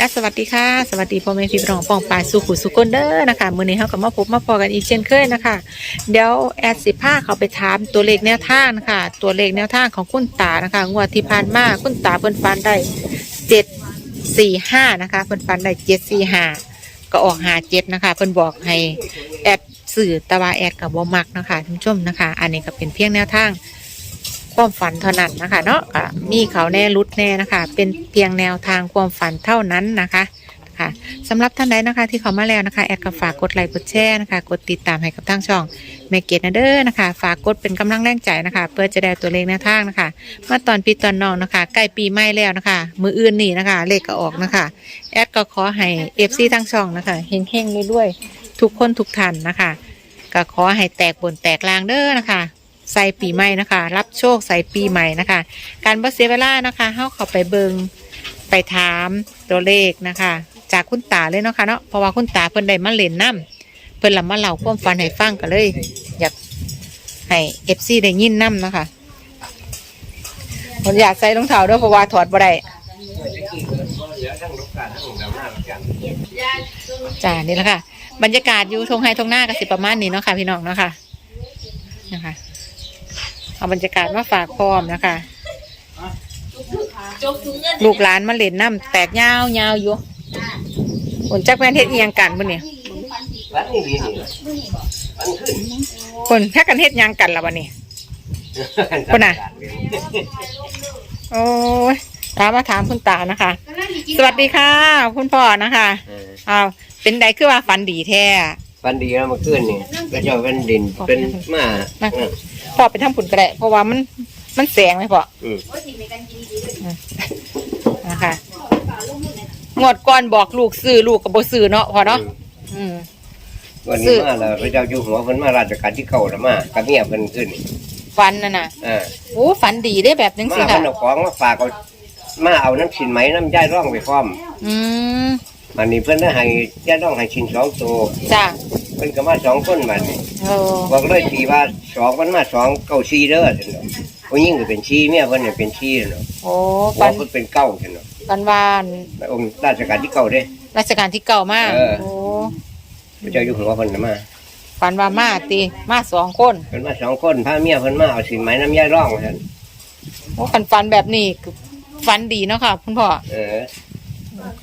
แอดสวัสดีค่ะ สวัสดีพ่อแม่พี่น้องปองปายสุขุสุกนเด้อนะคะมื้อนี้เฮาก็มาพบมาพอกันอีกเช่นเคยนะคะ เดี๋ยวแอดสิพาเขาไปถามตัวเลขแนวทางนะคะ ตัวเลขแนวทางของคุณตานะคะงวดที่ผ่านมาคุณตาเพิ่นฟันได้เจ็ดสี่ห้านะคะเพิ่นฟันได้เจ็ดสี่ห้าก็ออกหาเจ็ดนะคะเพิ่นบอกให้แอดสื่อตะวาแอดกับบ่มักนะคะท่านผู้ชมนะคะ อันนี้ก็เป็นเพียงแนวทาง ความฝันเท่านั้นนะคะเนาะมีเขาแน่รุดแน่นะคะ เป็นเพียงแนวทางความฝันเท่านั้นนะคะค่ะสำหรับท่านใดนะคะที่เขามาแล้วนะคะแอดก็ฝากกดไลค์กดแชร์นะคะ กดติดตามให้กับทางช่องแมเกตนะเด้อนะคะ ฝากกดเป็นกำลังแรงใจนะคะ เพื่อจะได้ตัวเลขแนวทางนะคะ มาตอนปีตอนน้องนะคะใกล้ปีใหม่แล้วนะคะ มืออื่นนี่นะคะ เลขก็ออกนะคะแอดก็ขอให้เอฟซีทั้งช่องนะคะเฮงๆด้วยๆทุกคนทุกท่านนะคะ ก็ขอให้แตกบนแตกลางเด้อนะคะ ใส่ปีใหม่นะคะ รับโชคใส่ปีใหม่นะคะ การบ่เสียเวลานะคะเฮาเข้าไปเบิงไปถามตัวเลขนะคะ จากคุณตาเลยเนาะค่ะเนาะเพราะว่าคุณตาเพิ่นได้มาเล่นน้ำเพิ่นละมาเล่าความฝันให้ฟังกันเลย อยากให้ FC ได้ยินน้ำนะคะผมอยากใส่รองเท้าด้วยเพราะว่าถอดบ่ได้จ้านี่แหละค่ะ บรรยากาศอยู่ทงไฮทงหน้าก็สิประมาณนี้เนาะค่ะพี่น้องเนาะค่ะนะคะ เอาบรรยากาศมาฝากพร้อมนะคะ ลูกหลานมาเล่นน้ำแตกยาวยาวอยู่ผลจักแม่นเฮ็ดเอียงกันบ่เนี่ยวันนี้ดีนี่วันขึ้นคนถ้ากันเฮ็ดหยังกันล่ะวันนี้คนน่ะโอ้ยตามมาถามคุณตานะคะ สวัสดีค่ะ คุณพ่อนะคะเอออ้าวเป็นใดคือว่าฝันดีแท้วันดีแล้วเมาขึ้นนี่ก็เจ้าเป็นดินเป็นมานะ พ่อไปทำผุนก็ได้เพราะว่ามันมันแสงไหมพ่ออืมนะคะงวดก่อนบอกลูกซื้อลูกกับบ่ซื้อเนาะพ่อเนาะอืมวันซื้นี้อมาแล้วพระเจ้าอยู่หัวเพิ่นมาราชการที่เก่าแล้วมากับเมียเพิ่นขึ้นนี่ฝันน่ะนะอ่าโอ้ฝันดีได้แบบนึงมาสิเพิ่ค่ะนเอาของมาฝากเอามาเอาน้ำสินไหมน้ำย่ายร่องไปพร้อม อืมมันนี่เพิ่นได้ให้ย่ายร่องให้ชิ้นสองตัวจ้า เพิ่นก็มาสองคนบัดนี้โอ้บอกเลยทีว่าสองมันมาสองเก้าชีเด้อซั่นเนาะผู้หญิงก็เป็นชีเมียเพิ่นเนี่ยเป็นชีเนาะโอ้บฝัอกนเพิ่นเป็นเก้าซั่นเนาะฝันวานองค์ราชการที่เก่าเด้ ราชการที่เก่ามากเออ โอ้พระเจ้าอยู่หัวเพิ่นน่ะมาฝันว่ามาตีมาสองคนเพิ่นมาสองคนพาเมียเพิ่นมาเอาสินไหมน้ำย่ายร่องท่านโอ้ฝันฝันแบบนี้คือฝันดีเนาะค่ะ คุณพ่อเออ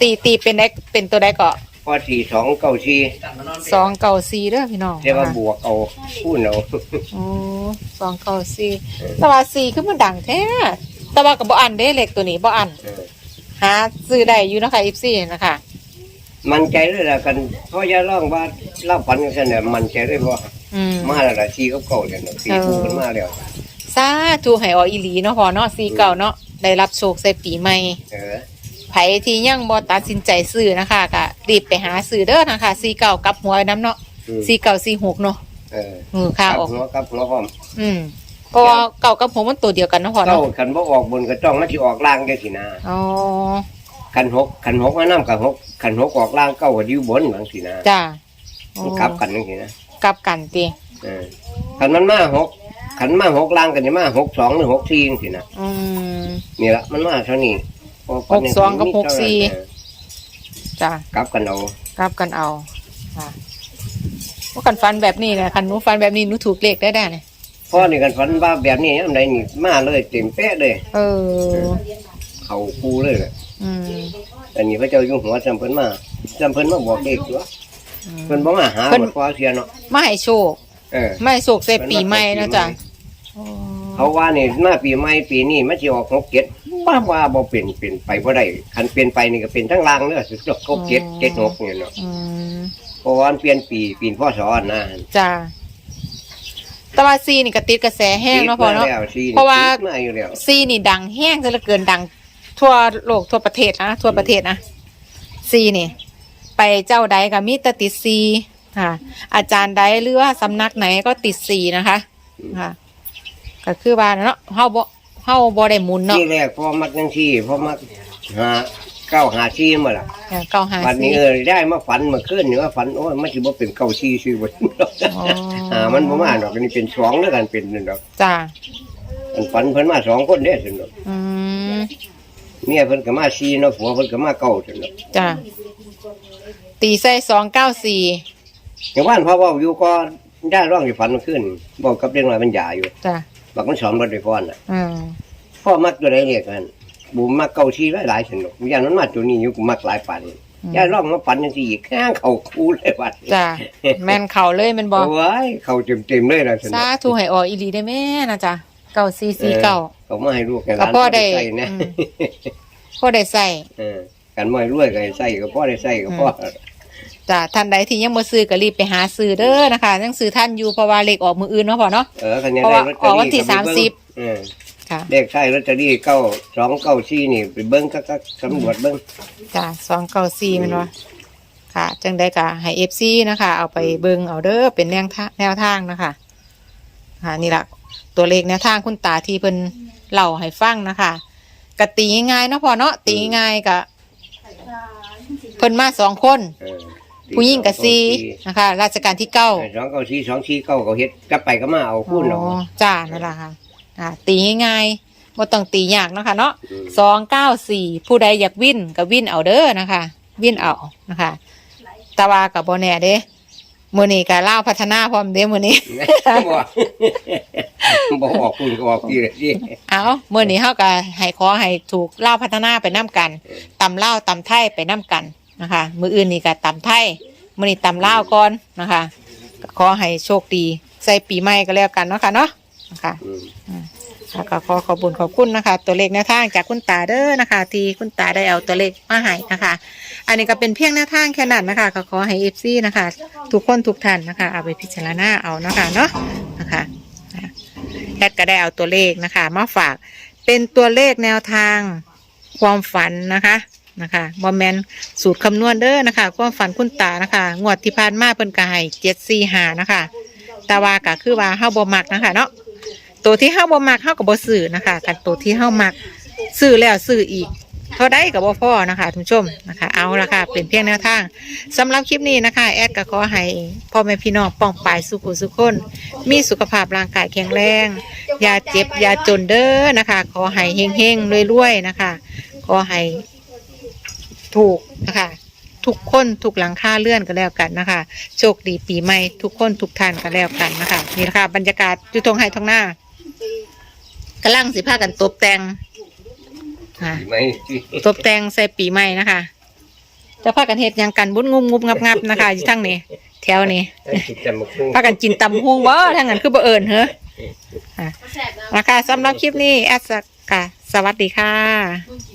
ตีตีเป็นได้เป็นตัวใดก็ พอสี่สองเก้าชีสองเก่าสี่เด้อพี่น้องเรียกว่าบวกเอาพูดเอาโอ้สองเก่าสี่แต่ว่าสี่คือมันดังแท้แต่ว่ากับบ่อันเด้เล็กตัวนี้บ่อันเออหาซื้อได้อยู่เนาะคะอีฟซี่นะคะมันใจเลยละกันเพราะย่าร่องว่าเล่าฝันกันเสนอมันใจเลยว่าอืมมาแล้วละชีเขาเก่าเลยเนาะสี่คู่กันมาแล้วสาธุให้อออีหลีเนาะพอเนาะสี่เก่าเนาะได้รับโชคใส่ปีใหม่เออ ไผที่ยังบ่ตัดสินใจซื้อนะคะก็รีบไปหาซื้อเด้อนะคะสี่เก่ากับหัวไว้น้ำเนาะอืม สี่เก่าสี่หกเนาะเอออือค่ากับออกหัวกับหัวพร้อมอืมเพราะว่าเก่ากับหัวมันตัวเดียวกันเนาะพอเก้าเนาะขันบ่ออกบนกระจ้องมันสิออกล่างแค่สินะอ๋อขันหกขันหกมาน้ำกับหกขันหกออกล่างเก้าก็อยู่บนบางสินะจ้าอ๋อมันกลับกันจังสินะกลับกันติเออขันมันมาหกขันมาหกล่างกันจะมาหกสองหรือหกสี่จังสินะอืมนี่ละมันมาเท่านี้พ หกสองกับหกสี่เออจ้ากลับกันเอากลับกันเอาค่ะว่าคันฟันแบบนี้นะคันหนูฟันแบบนี้หนูถูกเลขได้ได้เนี่ยพ่อนี่กันฝันว่าแบบนี้อันใดนี่มาเลยเต็มเป๊ะเลย เออ เขาคูเลยแหละอืมอันนี้พระเจ้าอยู่หัวจำเพิ่นมาจำเพิ่นมาบอกเด็กตัวอืม เพิ่นบ่มาหาเพิ่น บ่พอเสียเนาะมาให้โชคเออ มาให้โชคใส่ปีใหม่นะจ๊ะอ๋อเขาว่านี่มาปีใหม่ปีนี้มันสิออกหกเจ็ด บ้าว่าบ่เป็นเป็นไปบ่ได้คันเปลี่ยนไปนี่ก็เป็นทั้งล่างเด้อสิหกเจ็ดเจ็ดหกนี่เนาะอืมเพราะว่ามันเปลี่ยนปีปีพศนะจ้าแต่ว่าซีนี่ก็ติดกระแสแห้งเนาะพอเนาะ ติดมแล้วสิเพราะว่า ติดมาอยู่แล้วซีนี่ดังแห้งซะเหลือเกินดัง ทั่วโลกทั่วประเทศนะทั่วประเทศนะซีนี่ ไปเจ้าใดก็มีแต่ติดซีค่ะ อาจารย์ใดหรือว่าสำนักไหนก็ติดซีนะคะ ค่ะ ก็คือว่าเนาะเฮาบ่ เฮาบ่ได้หมุนเนาะที่แรกพอมักจังซี่พอมักหาเก้าหาซี่มาล่ะเออเก้าหาวันซีนี้เออได้มาฝันเมื่อคืนนี่ว่าฝันโอ้ยมันสิบ่เป็นเก้าซี่ซื่อบ่อ๋ออ่ามันบ่มาดอกอันนี้เป็นสองแล้วกันเป็นนั่นดอกจ้าอันฝันเพิ่นมาสองคนเด้อซั่นดอกอืมเมียเพิ่นก็มาซีเนาะผัวเพิ่นก็มาเก้าซั่นเนาะจ้ะตีใส่สองเก้าสี่อย่างว่านพ่อเว้าอยู่ก็ได้ร้องอยู่ฝันเมื่อคืนบอกกับเรื่องว่ามันหยาอยู่จ้ะ บักมันสอนบ่ได้ก่อนน่ะอืมพ่อมักตัวใดเรียกกันบูมมักเก้าซีหลายๆซั่นเนาะอย่างนั้นมาตัวนี้อยู่กูมักหลายปันย่าร้องมาปันจังซี่อีกข้างเขาคูเลยบัดจ้ะแม่นเข่าเลยแมันบอกโอ้ยเขาเต็มๆเลยล่ะซั่นสาเนาะธุให้ออกอีหลีได้แม่นะจ๊ะเก้าสี่สี่เก้าเขามาให้ลูกให้หก็ลานพ่อได้ใส่นะอืมพ่อได้ใส่ เออกันบ่ให้รวยก็ให้ใส่ก็พ่อได้ใส่ก็พ่อ จ้ะท่านใดที่ยังบ่ซื้อก็รีบไปหาซื้อเด้อนะคะยังซื้อท่านอยู่เพราะว่าเลขออกมืออื่นเนาะพ่อเนาะเออคันยังเพราะได้ว่าลอตเตอออกวันที่รี่ก็ไปเงสามสิบเออค่ะเลขใช่ลอตเตอรี่เก้าสองเก้าสี่นี่ไปเบิ้งก็ก็สำรวจเบิ้ง จ้ะสองเก้าสี่มันวะค่ะ จังได้ก็ให้เอฟซีนะคะ เอาไปเบิ่งเอาเด้อเป็นแนวทางแนวทางนะคะ ค่ะนี่ละตัวเลขแนวทางคุณตาที่เพิ่นเล่าให้ฟังนะคะกตีง่ายๆเนาะพ่อเนาะตีง่ายๆกะเพิ่นมาสองคน เออ ผู้หญิงกับซีนะคะ ราชการที่เก้าสองเก้าสี่สองสี่เก้าก็เฮ็ดกลับไปก็มาเอาคูณเอาอ๋อจ้านั่นแหละค่ะอ่าตีง่ายๆบ่ต้องตียากเนาะค่ะเนาะอืมสองเก้าสี่ผู้ใดอยากวิ่นก็วิ่นเอาเด้อนะคะ วิ่นเอานะคะแตาวากับโบแน่เด้มือนี้ก็เล่าวพัฒนาพร้อมเด้มือนี้บ่บ่ออกคุณก็ออกพี่เลยสิเอามือนี้เฮาก็ให้ขอให้ถูกเล่าวพัฒนาไปน้กันตำเล่าวตำไทยไปน้กัน นะคะ มืออื่นนี่ก็ตำไทยมือนี้ตำเล่าวก่อนนะคะก็ขอให้โชคดี ใส่ปีใหม่ก็แล้วกันเนาะค่ะเนาะนะคะอืมค่ะก็ขอขอบคุญขอบคุณนะคะ ตัวเลขแนวทางจากคุณตาเด้อนะคะ ที่คุณตาได้เอาตัวเลขมาให้นะคะ อันนี้ก็เป็นเพียงแนวทางแค่นั้นนะคะก็ขอให้เอฟซีนะคะ ทุกคนทุกท่านนะคะ เอาไปพิจารณาเอานะคะเนาะนะคะแอดก็ได้เอาตัวเลขนะคะ มาฝากเป็นตัวเลขแนวทางความฝันนะคะ นะคะบอมแมนสูตรคำนวณเด้อนะคะ ความฝันคุณตานะคะงวดที่ผ่านมาเพิ่นก็ให้เจ็ดสี่หานะคะต่ว่าก็คือว่าเฮาบ่มักนะคะ เนาะตัวที่เฮาบ่มักเฮาก็บ่ซื้อนะคะกันตัวที่เฮามักซื้อแล้วซื้ออีกเท่าได้ก็บ่พอนะคะทุกชมนะคะ เอาละค่ะเป็นเพียงแนวทางสำหรับคลิปนี้นะคะ แอดก็ขอให้พ่อแม่พี่น้องป้องปายสุขุสุขคน มีสุขภาพร่างกายแข็งแรงอย่าเจ็บอย่าจนเด้อนะคะ ขอให้เฮงๆรวยๆนะคะ ขอให้ ถูกนะคะทุกคนทุกหลังค่าเลื่อนก็แล้วกันนะคะ โชคดีปีใหม่ทุกคนทุกท่านก็แล้วกันนะคะนี่แหละค่ะบรรยากาศอยู่ตรงไห้ตรงหน้ากำลังสิพากันตบแต่งค่ะไม่สิตบแต่งใส่ปีใหม่นะคะจะพากันเฮ็ดหยังกันบุญงุมงุบงับงับนะคะอยู่ทั้งนี้แถวนี้ให้คิดจำมาคุ้งพากันกินตำฮวงบ่ทั้งนั้นคือบ่เอิญเหรออะนะคะสำหรับคลิปนี้แอดสกะสวัสดีค่ะ